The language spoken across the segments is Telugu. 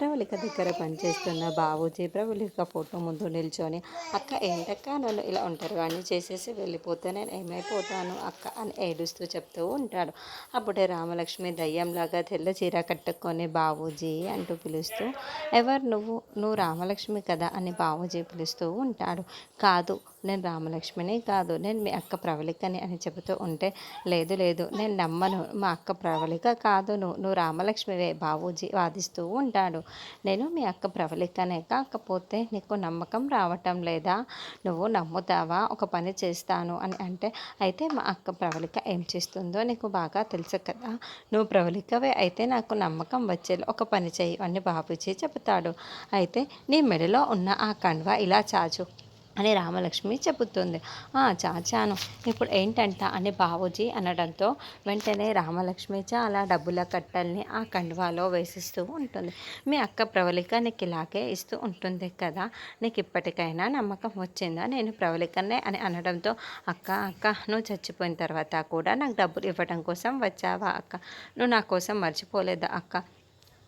ప్రవళిక దగ్గర పనిచేస్తున్న బాబుజీ ప్రవళిక ఫోటో ముందు నిల్చొని అక్క ఏంటక్క? నన్ను ఇలా ఉంటారు అన్నీ చేసేసి వెళ్ళిపోతే నేను ఏమైపోతాను? అక్క అని ఏడుస్తూ చెప్తూ ఉంటాడు. అప్పుడే రామలక్ష్మి దయ్యంలాగా తెల్ల చీర కట్టుకొని బాబూజీ అంటూ పిలుస్తూ ఎవరు నువ్వు? నువ్వు రామలక్ష్మి కదా? అని బాబూజీ పిలుస్తూ ఉంటాడు. కాదు నేను రామలక్ష్మిని కాదు. నేను మీ అక్క ప్రవళికని అని చెబుతూ ఉంటే లేదు లేదు. నేను నమ్మను. మా అక్క ప్రవళిక కాదు. నువ్వు నువ్వు రామలక్ష్మివే బాబూజీ వాదిస్తూ ఉంటాడు. నేను మీ అక్క ప్రవళికనే కాకపోతే నీకు నమ్మకం రావటం లేదా? నువ్వు నమ్ముతావా? ఒక పని చేస్తాను అని అంటే అయితే మా అక్క ప్రవళిక ఏం చేస్తుందో నీకు బాగా తెలుసు కదా. నువ్వు ప్రవళికవే అయితే నాకు నమ్మకం వచ్చేలా ఒక పని చేయి అని బాబుజీ చెబుతాడు. అయితే నీ మెడలో ఉన్న ఆ కండువా ఇలా చాచు. అని రామలక్ష్మి చెబుతుంది. చాచాను. ఇప్పుడు ఏంటంట? అని బావూజీ అనడంతో వెంటనే రామలక్ష్మి చాలా డబ్బుల కట్టల్ని ఆ కండువాలో వేసిస్తూ ఉంటుంది. మీ అక్క ప్రవళిక నీకు ఇలాగే ఇస్తూ ఉంటుంది కదా నీకు ఇప్పటికైనా నమ్మకం వచ్చిందా? నేను ప్రవళికనే అని అనడంతో అక్క అక్క నువ్వు చచ్చిపోయిన తర్వాత కూడా నాకు డబ్బులు ఇవ్వడం కోసం వచ్చావా అక్క? నువ్వు నా కోసం మర్చిపోలేదా అక్క?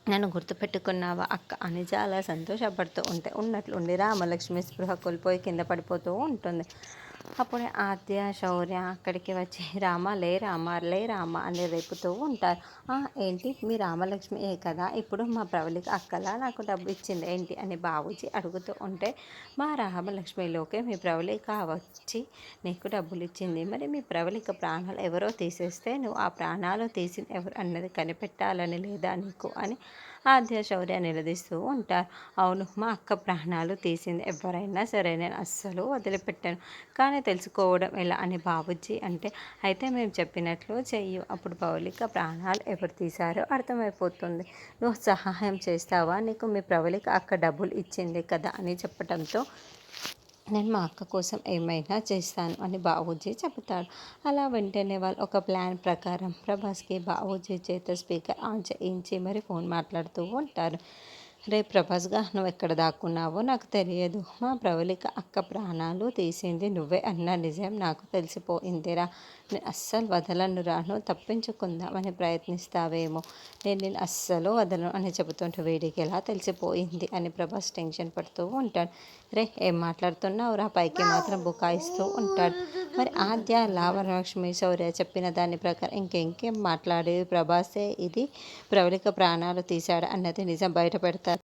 నన్ను గుర్తుపెట్టుకున్నావా? అక్క అని చాలా సంతోషపడుతూ ఉంటే ఉన్నట్లుండి రామలక్ష్మి స్పృహ కోల్పోయి కింద పడిపోతూ ఉంటుంది. అప్పుడే ఆద్య శౌర్య అక్కడికి వచ్చి రామ లే రామ లే రామ అని రేపుతూ ఉంటారు. ఏంటి? మీ రామలక్ష్మి ఏ కదా? ఇప్పుడు మా ప్రవళిక అక్కలా నాకు డబ్బు ఇచ్చింది ఏంటి? అని బాబుజీ అడుగుతూ ఉంటే మా రామలక్ష్మిలోకే మీ ప్రవళిక వచ్చి నీకు డబ్బులు ఇచ్చింది. మరి మీ ప్రవళిక ప్రాణాలు ఎవరో తీసేస్తే నువ్వు ఆ ప్రాణాలు తీసిన ఎవరు అన్నది కనిపెట్టాలని లేదా నీకు? అని ఆద్య శౌర్య నిలదీస్తూ ఉంటారు. అవును మా అక్క ప్రాణాలు తీసింది ఎవరైనా సరే నేను అస్సలు వదిలిపెట్టాను. కానీ తెలుసుకోవడం ఎలా అని బాబుజీ అంటే అయితే మేము చెప్పినట్లు చెయ్యు. అప్పుడు పౌలిక ప్రాణాలు ఎవరు తీశారో అర్థమైపోతుంది. నువ్వు సహాయం చేస్తావా? నీకు మీ ప్రవళిక అక్క డబ్బులు ఇచ్చింది కదా అని చెప్పడంతో నేను మా అక్క కోసం ఏమైనా చేస్తాను అని బాబూజీ చెబుతాడు. అలా వెంటనే వాళ్ళు ఒక ప్లాన్ ప్రకారం ప్రభాస్కి బాబూజీ చేత స్పీకర్ ఆన్ చేయించి మరి ఫోన్ మాట్లాడుతూ ఉంటారు. రే ప్రభాస్గా నువ్వు ఎక్కడ దాక్కున్నావో నాకు తెలియదు. మా ప్రవళిక అక్క ప్రాణాలు తీసింది నువ్వే అన్న నిజం నాకు తెలిసిపోయిందిరా. నేను అస్సలు వదలను రాను తప్పించుకుందామని ప్రయత్నిస్తావేమో. నేను నేను అస్సలు వదలను అని చెబుతుంటే వీడికి ఎలా తెలిసిపోయింది అని ప్రభాస్ టెన్షన్ పడుతూ ఉంటాడు. రే ఏం మాట్లాడుతున్నావు రా పైకి మాత్రం బుకాయిస్తూ ఉంటాడు. మరి ఆద్య లావలక్ష్మి శౌర్య చెప్పిన దాని ప్రకారం ఇంకెంకేం మాట్లాడేది ప్రభాసే ఇది ప్రవళిక ప్రాణాలు తీశాడు అన్నది నిజం బయట పెడతారు.